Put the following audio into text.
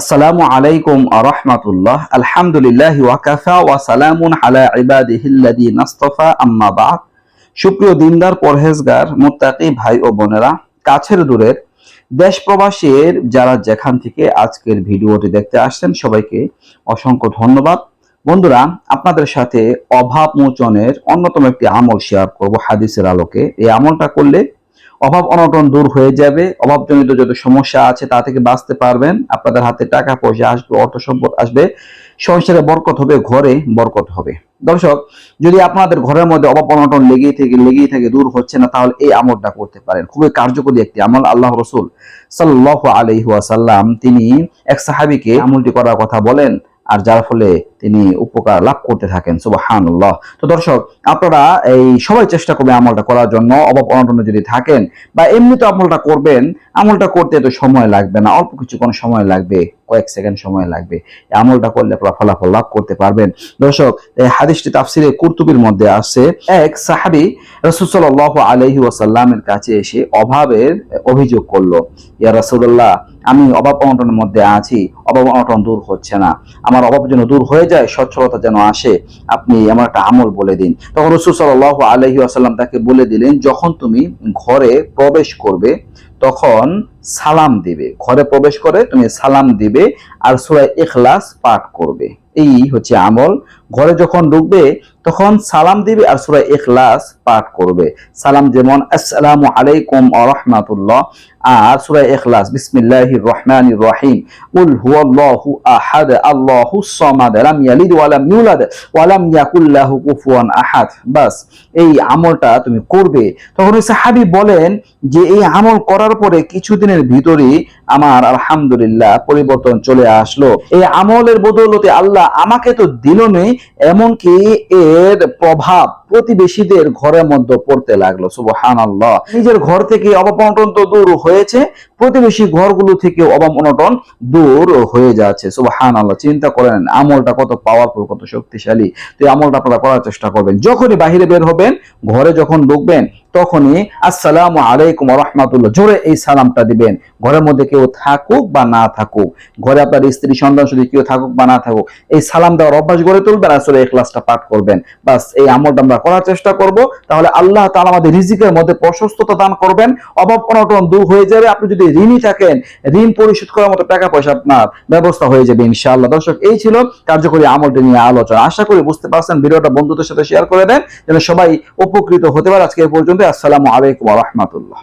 আসসালামু আলাইকুম আরহামাতুল্লাহ আলহামদুলিল্লাহ ওয়াকাফা ওয়া সালামুন আলা ইবাদিহিল্লাযী নাসতাফা আম্মা বাদ। সুপ্রিয় দিনদার, পরহেজগার, মুত্তাকি ভাই ও বোনেরা, কাছের দূরের দেশ প্রবাসীর যারা যেখান থেকে আজকের ভিডিওটি দেখতে আসছেন, সবাইকে অসংখ্য ধন্যবাদ। বন্ধুরা, আপনাদের সাথে অভাব মোচনের অন্যতম একটি আমল শেয়ার করব হাদিসের আলোকে। এই আমলটা করলে অভাব অনটন দূর হয়ে যাবে। অভাবজনিত যত সমস্যা আছে তা থেকে বাঁচতে পারবেন। আপনাদের হাতে টাকা, পয়সা আসবে, অর্থ সম্পদ আসবে। সংসারে বরকত হবে, ঘরে বরকত হবে। দর্শক, যদি আপনাদের ঘরের মধ্যে অভাব অনটন লেগেই থেকে, লেগেই থাকে দূর হচ্ছে না, তাহলে এই আমলটা করতে পারেন। খুবই কার্যকরী একটি আমল। আল্লাহ রসুল সাল্লাহ আলহিহাসাল্লাম তিনি এক সাহাবিকে আমলটি করার কথা বলেন। আর যার ফলে তিনি উপকার লাভ করতে থাকেন, সুবাহানুল্লাহ। তো দর্শক, আপনারা এই সবাই চেষ্টা করবে আমলটা করার জন্য, অভাব অনটনে যদি থাকেন বা এমনি তো আমলটা করবেন, আমলটা করতে তো সময় লাগবে না, অল্প কিছু কোনো সময় লাগবে, কয়েক সেকেন্ড সময় লাগবে আমলটা করলে আপনারা ফলাফল লাভ করতে পারবেন। দর্শক, এই হাদিসটি তাফসিরে কুরতুবির মধ্যে আসছে, এক সাহাবি রসুল্লাহ আলহি ওয়াসাল্লামের কাছে এসে অভাবের অভিযোগ করল, ইয়া রসুল্লাহ আমি অভাব অনটনের মধ্যে আছি, অভাব অনটন দূর হচ্ছে না। আমার অভাব যেন দূর হয়ে যায়, সচ্ছলতা যেন আসে, আপনি আমার একটা আমল বলে দিন। তখন রসুল সাল আলহি আসাল্লাম তাকে বলে দিলেন, যখন তুমি ঘরে প্রবেশ করবে, তখন সালাম দিবে। ঘরে প্রবেশ করে তুমি সালাম দিবে আর সুরাই ইখলাস পাঠ করবে। এই হচ্ছে আমল। ঘরে যখন ঢুকবে, তখন সালাম দিবে আর সুরাই ইখলাস পাঠ করবে। সালাম যেমন, আসসালামু আলাইকুম আ রহমাতুল্লাহ আর সুরাই ইখলাস বিসমিল্লাহির রহমানির রহিম কুল হুয়াল্লাহু আহাদ আল্লাহু সামাদ লাম ইয়ালিদ ওয়া লাম ইউলাদ ওয়া লাম ইয়াকুল লাহু কুফুয়ান আহাদ বাস, এই আমলটা তুমি করবে। তখন ওই সাহাবী বলেন যে, এই আমল করার পরে কিছুদিনের ভিতরেই আমার আলহামদুলিল্লাহ পরিবর্তন চলে আসলো। এই আমলের বদৌলতে আল্লাহ আমাকে তো দিল নেই এমনকি এর প্রভাব প্রতিবেশীদের ঘরের মধ্যে পড়তে লাগল সুবহান আল্লাহ নিজের ঘর থেকে অভাব অনটন তো দূর হয়েছে, প্রতিবেশী ঘরগুলো থেকে অভাব অনটন দূর হয়ে যাচ্ছে সুবহান আল্লাহ চিন্তা করেন, আমলটা কত পাওয়ারফুল কত শক্তিশালী। তো আমলটা আপনারা করার চেষ্টা করবেন। যখনই বাহিরে বের হবেন, ঘরে যখন ঢুকবেন, তখনই আসসালামু আলাইকুম রহমাতুল্লাহ, জোরে এই সালামটা দিবেন। ঘরের মধ্যে কেউ থাকুক বা না থাকুক, ঘরে আপনার স্ত্রী, সন্তান শুধু কেউ থাকুক বা না থাকুক, এই সালাম দেওয়ার অভ্যাস গড়ে তুলবেন আসলে এই ক্লাসটা পাঠ করবেন। বাস, এই আমলটা আমরা করার চেষ্টা করব। তাহলে আল্লাহ তালা আমাদের রিজিকের মধ্যে প্রশস্ততা দান করবেন। অভাব অনটন দূর হয়ে যাবে। আপনি যদি ঋণই থাকেন, ঋণ পরিশোধ করার মতো টাকা পয়সা আপনার ব্যবস্থা হয়ে যাবে ইনশাআল্লাহ। দর্শক, এই ছিল কার্যকরী আমলটি নিয়ে আলোচনা। আশা করি বুঝতে পারছেন, ভিডিওটা বন্ধুদের সাথে শেয়ার করে দেন, যেন সবাই উপকৃত হতে পারে। আজকে এ পর্যন্ত আসসালামু আলাইকুম রাহমাতুল্লাহ।